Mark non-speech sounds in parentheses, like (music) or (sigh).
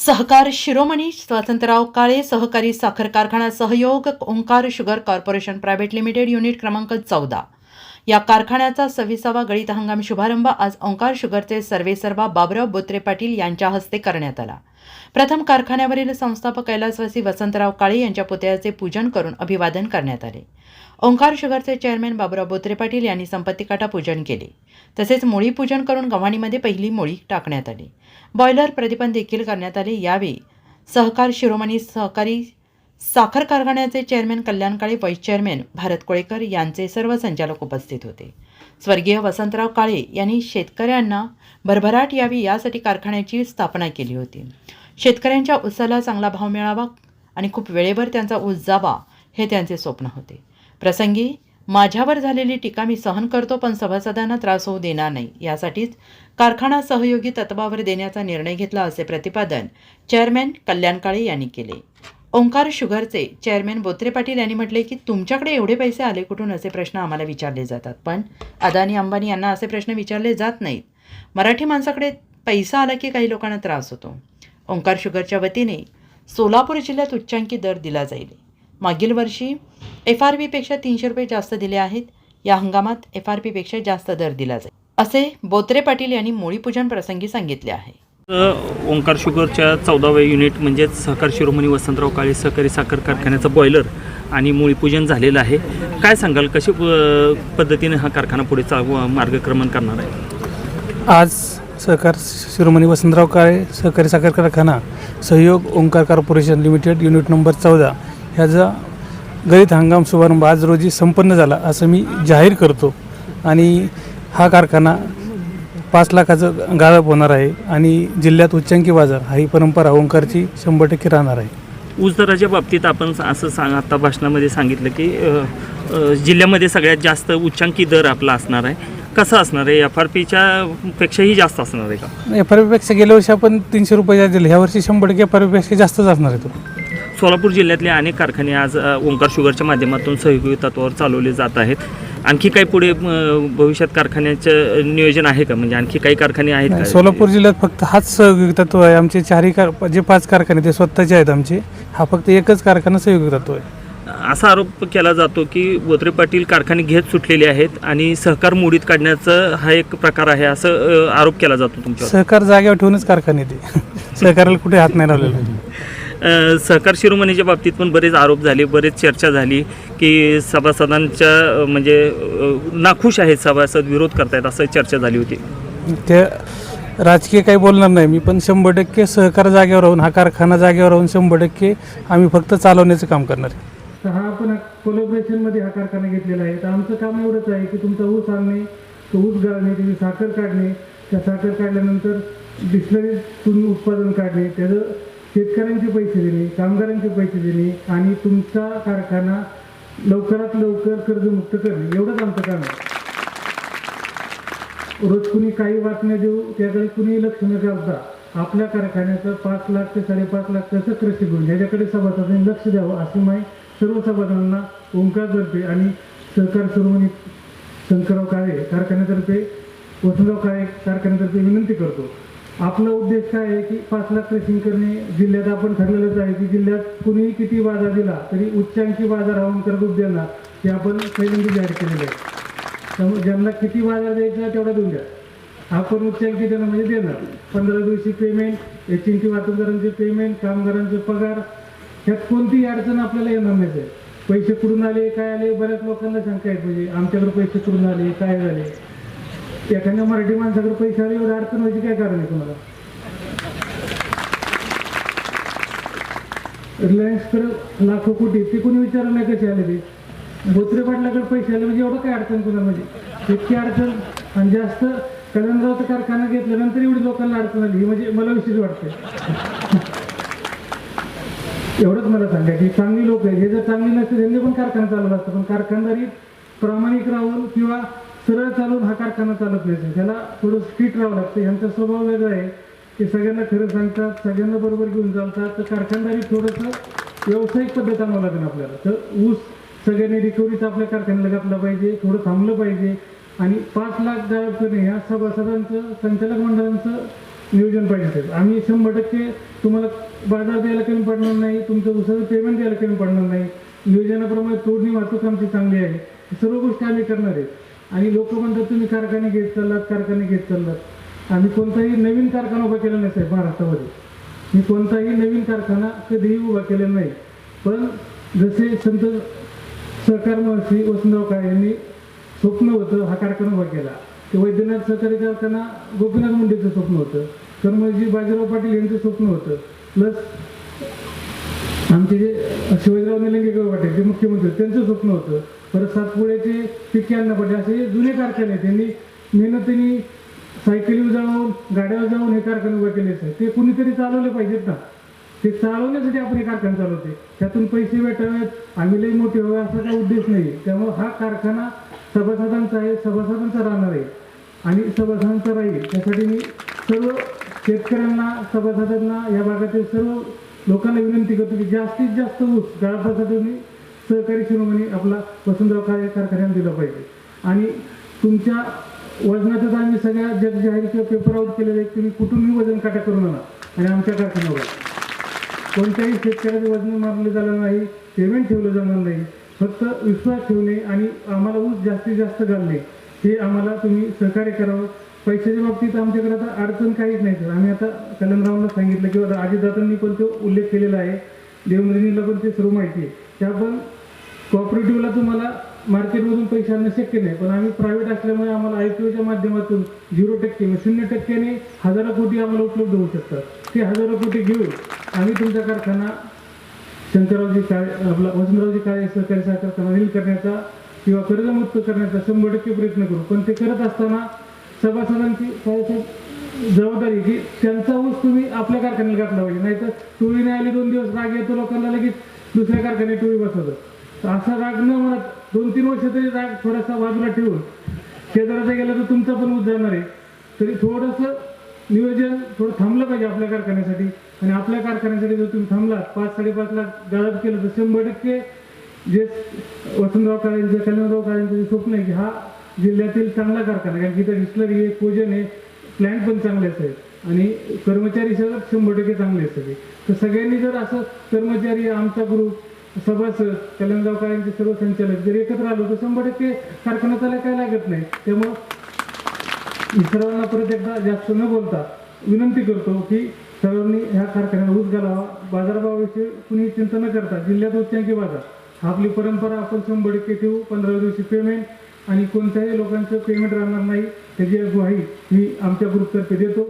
सहकार शिरोमणी स्वतंत्रराव काळे सहकारी साखर कारखाना सहयोग Omkar sugar corporation private limited unit क्रमांक चौदा. या कारखान्याचा सव्वीसावा गळीत हंगाम शुभारंभ आज ओंकार शुगरचे सर्वेसर्वा बाबराव बोत्रे पाटील यांच्या हस्ते करण्यात आला. प्रथम कारखान्यावरील संस्थापक कैलासवासी वसंतराव काळे यांच्या पुतळ्याचे पूजन करून अभिवादन करण्यात आले. ओंकार शुगरचे चेअरमॅन बाबुराव बोत्रे पाटील यांनी संपत्तीकाठा पूजन केले. तसेच मोळी पूजन करून गव्हाणीमध्ये पहिली मोळी टाकण्यात आली. बॉयलर प्रदीपन देखील करण्यात आले. यावेळी सहकार शिरोमणी सहकारी साखर कारखान्याचे chairman Kalyan Kale vice chairman Bharat Kolekar यांचे सर्व संचालक उपस्थित होते. स्वर्गीय वसंतराव काळे यांनी शेतकऱ्यांना भरभराट यावी यासाठी कारखान्याची स्थापना केली होती. शेतकऱ्यांच्या ऊसाला चांगला भाव मिळावा आणि खूप वेळेवर त्यांचा ऊस जावा हे त्यांचे स्वप्न होते. प्रसंगी माझ्यावर झालेली टीका मी सहन करतो पण सभासदांना त्रास होऊ देणार नाही. यासाठीच कारखाना सहयोगी तत्वावर देण्याचा निर्णय घेतला असे प्रतिपादन चेअरमॅन कल्याण काळे यांनी केले. ओंकार शुगरचे चेअरमॅन बोत्रे पाटील यांनी म्हटले की तुमच्याकडे एवढे पैसे आले कुठून? असे प्रश्न आम्हाला विचारले जातात. पण अदानी अंबानी यांना असे प्रश्न विचारले जात नाहीत. मराठी माणसाकडे पैसा आला की काही लोकांना त्रास होतो. ओंकार शुगरच्या वतीने सोलापूर जिल्ह्यात उच्चांकी दर दिला जाईल. मागील वर्षी एफ आर पीपेक्षा तीनशे रुपये जास्त दिले आहेत. या हंगामात एफ आर पीपेक्षा जास्त दर दिला जाईल. असे बोत्रे पाटील यांनी मोळीपूजन प्रसंगी सांगितले आहे. ओंकार शुगरच्या चौदाव्या युनिट म्हणजेच सहकार शिरोमणी वसंतराव काळे सहकारी साखर कारखान्याचं बॉयलर आणि मूळीपूजन झालेलं आहे. काय सांगाल कशी पद्धतीने हा कारखाना पुढे चा मार्गक्रमण करणार आहे? आज सहकार शिरोमणी वसंतराव काळे सहकारी साखर कारखाना सहयोग Omkar corporation limited unit number चौदा ह्याचा गळीत हंगाम शुभारंभ आज रोजी संपन्न झाला असं मी जाहीर करतो. आणि हा कारखाना पाच लाखाचं गाळप होणार आहे आणि जिल्ह्यात उच्चांकी बाजार हा ही परंपरा ओंकारची शंभर टक्के राहणार आहे. ऊस दराच्या बाबतीत आपण असं सांग आता भाषणामध्ये सांगितलं की अ, अ, जिल्ह्यामध्ये सगळ्यात जास्त उच्चांकी दर आपला असणार आहे. कसं असणार आहे? एफ आर पीच्या पेक्षाही जास्त असणार आहे का? एफ आर पीपेक्षा गेल्या वर्षी आपण तीनशे रुपये दिले. ह्या वर्षी शंभर टक्के एफ आर पीपेक्षा जास्तच असणार आहे तो. सोलापूर जिल्ह्यातले अनेक कारखाने आज ओंकार शुगरच्या माध्यमातून सहयोगी तत्वावर चालवले जात आहेत. आणखी काही पुढे भविष्यात कारखान्याचं नियोजन आहे का? म्हणजे आणखी काही कारखाने आहेत का? सोलापूर जिल्ह्यात फक्त हाच सहयोगी तत्व आहे. आमचे चारही कार जे पाच कारखाने ते स्वतःचे आहेत आमचे. हा फक्त एकच कारखाना सहयोगी तत्व आहे. असा आरोप केला जातो की बोत्रे पाटील कारखाने घेत सुटलेले आहेत आणि सहकार मोडीत काढण्याचा हा एक प्रकार आहे असं आरोप केला जातो तुमच्यावर. सहकार जागेवर ठेवूनच कारखाने ते. (laughs) सहकाराला कुठे हात नाही लावलेला. सहकार शिरोमणीच्या बाबतीत पण बरेच आरोप झाले बरेच चर्चा झाली की सभासदांच्या म्हणजे नाखुश आहेत सभासद विरोध करतायत असं चर्चा झाली होती. ते राजकीय काही बोलणार नाही. मी पण शंभर टक्के सहकार जागेवर राहून हा कारखाना जागेवर राहून शंभर टक्के आम्ही फक्त चालवण्याचं काम करणार आहे. हा आपण कोलॅबरेशनमध्ये हा कारखाना घेतलेला आहे. तर आमचं काम एवढंच आहे की तुमचा ऊस आणणे तो ऊस गाळणे त्याची साखर काढणे. त्या साखर काढल्यानंतर डिस्लरीतून उत्पादन काढणे. त्याचं शेतकऱ्यांचे पैसे देणे कामगारांचे पैसे देणे आणि तुमचा कारखाना लवकरात लवकर कर्जमुक्त करणे. एवढंच आमचं काम आहे. रोज कुणी काही बातम्या देऊ त्याकडे कुणी लक्ष न घालता आपल्या कारखान्याचं पाच लाख ते साडेपाच लाख कसं कृषी गुण ह्याच्याकडे सभासदांनी लक्ष द्यावं अशी माहिती सर्व सभासदांना ओंकारतर्फे आणि सहकार शिरोमणी शंकरराव काळे कारखान्यातर्फे वसंतराव काळे कारखान्यातर्फे विनंती करतो. आपला उद्देश काय आहे की पाच लाख ट्रेसिंग करणे? जिल्ह्यात आपण ठरलेलंच आहे की जिल्ह्यात कुणीही किती बाजार दिला तरी उच्चांकी बाजार हा दूध देणार ते आपण पहिल्यांदा जाहीर केलेलं आहे. त्यामुळे ज्यांना किती बाजार द्यायचा तेवढा देऊन द्या. आपण उच्चांकी देणं म्हणजे देणार. पंधरा दिवशी पेमेंट एच वाहतूकदारांचे पेमेंट कामगारांचे पगार ह्यात कोणतीही अडचण आपल्याला येणार नाही पैसे कुठून आले काय आले बऱ्याच लोकांना शंका आहेत. म्हणजे आमच्याकडे पैसे कुठून आले काय झाले? एखाद्या मराठी माणसाकडे पैसे आले एवढं अडचण व्हायची काय कारण आहे तुम्हाला? रिलायन्सकडे लाखो कोटी ते कोणी विचारलं नाही कसे आले ते? बोत्रे पाटलाकडे पैसे आले म्हणजे एवढं काय अडचण कुणा म्हणजे? इतकी अडचण आणि जास्त कल्याणरावचा कारखाना घेतल्यानंतर एवढी लोकांना अडचण आली. ही म्हणजे मला विशेष वाटते एवढंच मला सांगा की चांगली लोक आहेत. हे जर चांगली नसते त्यांनी पण कारखाना चालवला असतं. पण कारखानदारी प्रामाणिक राहून किंवा सरळ चालून हा कारखाना चालत नाही. त्याला थोडं स्ट्रीट राहावं लागतं. यांचा स्वभाव वेगळा आहे ते सगळ्यांना खरं सांगतात सगळ्यांना बरोबर घेऊन चालतात. तर कारखानदारी थोडंसं व्यावसायिक पद्धत आणावं लागेल आपल्याला. तर ऊस सगळ्यांनी रिकव्हरीचा आपल्या कारखान्याला घातलं पाहिजे थोडं थांबलं पाहिजे. आणि पाच लाख गायब करणे ह्या सभासदांचं संचालक मंडळांचं नियोजन पाहिजे साहेब आम्ही शंभर टक्के तुम्हाला बाजार द्यायला कमी पडणार नाही तुमचं उसाचं पेमेंट द्यायला कमी पडणार नाही. नियोजनाप्रमाणे तोडणी वाहतूक आमची चांगली आहे. सर्व गोष्टी आम्ही करणार आहेत आणि लोक म्हणतात तुम्ही कारखाने घेत चाललात कारखाने घेत चाललात. आम्ही कोणताही नवीन कारखाना उभा केला नाही साहेब महाराष्ट्रामध्ये मी कोणताही नवीन कारखाना कधीही उभा केलेला नाही. पण जसे संत सहकार महर्षी वसंतराव काळे यांनी स्वप्न होतं हा कारखाना उभा केला. ते वैद्यनाथ सहकारी कारखाना गोपीनाथ मुंडेचं स्वप्न होतं. कर्मजी बाजीराव पाटील यांचं स्वप्न होतं. प्लस आमचे जे शिवाजीराव निलंगेकर पाटील जे मुख्यमंत्री त्यांचं स्वप्न होतं. परत सातपुड्याचे पिक्यांना पडले. असे जे जुने कारखाने आहेत. त्यांनी मेहनतीने सायकलीवर जाऊन गाड्यावर जाऊन हे कारखाने उभे केले आहेत. ते कुणीतरी चालवले पाहिजेत ना. ते चालवण्यासाठी आपण हे कारखाना चालवते त्यातून पैसे भेटावेत. आम्ही लई मोठे व्हावे असा काही उद्देश नाही त्यामुळे हा कारखाना सभासदांचा आहे. सभासदांचा राहणार आहे. आणि सभासदांचा राहील. त्यासाठी मी सर्व शेतकऱ्यांना सभासदांना या भागातील सर्व लोकांना विनंती करतो की जास्तीत जास्त ऊस गाळपासाठी सहकारी शिरोमणी आपला वसंतराव काळे कारखान्याला दिला पाहिजे. आणि तुमच्या वजनाचं तर आम्ही सगळ्या जग जाहीर किंवा पेपर आउट केलेलं आहे तुम्ही कुठूनही वजन काटा करून आणा आणि आमच्या कारखान्यावर कोणत्याही शेतकऱ्याचं वजन मारलं जाणार नाही पेमेंट ठेवलं जाणार नाही. फक्त विश्वास ठेवणे आणि आम्हाला ऊस जास्तीत जास्त घालणे हे आम्हाला तुम्ही सहकार्य करावं. पैशाच्या बाबतीत आमच्याकडे आता अडचण काहीच नाही सर. आम्ही आता कलमरावांना सांगितलं किंवा अजितदादांनी पण तो उल्लेख केलेला आहे. देवनंदिनीला पण ते सर्व माहिती आहे. त्या पण कॉपरेटिव्हला तुम्हाला मार्केटमधून पैसे आणणं शक्य नाही. पण आम्ही प्रायव्हेट असल्यामुळे आम्हाला आय पी ओच्या माध्यमातून झिरो टक्के म्हणजे शून्य टक्क्याने हजारो कोटी आम्हाला उपलब्ध होऊ शकतात. ते हजारो कोटी घेऊन आम्ही तुमचा कारखाना शंकररावजी काळे आपला वसंतरावजी काळे सहकारी साखर कारखाना करण्याचा किंवा कर्जमुक्त करण्याचा शंभर टक्के प्रयत्न करू. पण ते करत असताना सभासदांची काय जबाबदारी की त्यांचा ऊस तुम्ही आपल्या कारखान्याला घातला पाहिजे. नाहीतर टोळीने आली दोन दिवस राग येतो लोकांना लगेच दुसऱ्या कारखान्यात टोळी बसवतात. असा राग न म्हणत दोन तीन वर्ष तरी राग थोडासा बाजूला ठेवून. शेजाराचा गेला तर तुमचा पण ऊस जाणार आहे. तरी थोडंसं नियोजन थोडं थांबलं पाहिजे आपल्या कारखान्यासाठी. आणि आपल्या कारखान्यासाठी जर तुम्ही थांबलात पाच साडेपाच लाख गाळप केलं तर शंभर टक्के जे वसंतराव काळेंचं कल्याणराव काळेंचं जे स्वप्न आहे की हा जिल्ह्यातील चांगला कारखाना आहे. कारण की इथं डिस्लरी आहे कोजन आहे प्लॅन्ट पण चांगलेच आहेत आणि कर्मचारी सगळं शंभर टक्के चांगले आहेत सगळे तर सगळ्यांनी जर असं कर्मचारी आमचा ग्रुप सभासद कल्याणराव काळेंचे सर्व संचालक जर एकत्र आलो तर शंभर टक्के कारखाना चालायला काय लागत नाही. त्यामुळं मी सर्वांना परत एकदा जास्त न बोलता विनंती करतो की सर्वांनी ह्या कारखान्याला ऊस घालावा. बाजारभावाविषयी कुणी चिंता न करता जिल्ह्यात उच्चांकी बाजार. आपली परंपरा आपण शंभर टक्के ठेवू पंधरा दिवशी पेमेंट आणि कोणत्याही लोकांचं पेमेंट राहणार नाही त्याची ग्वाही मी आमच्या ग्रुपतर्फे देतो.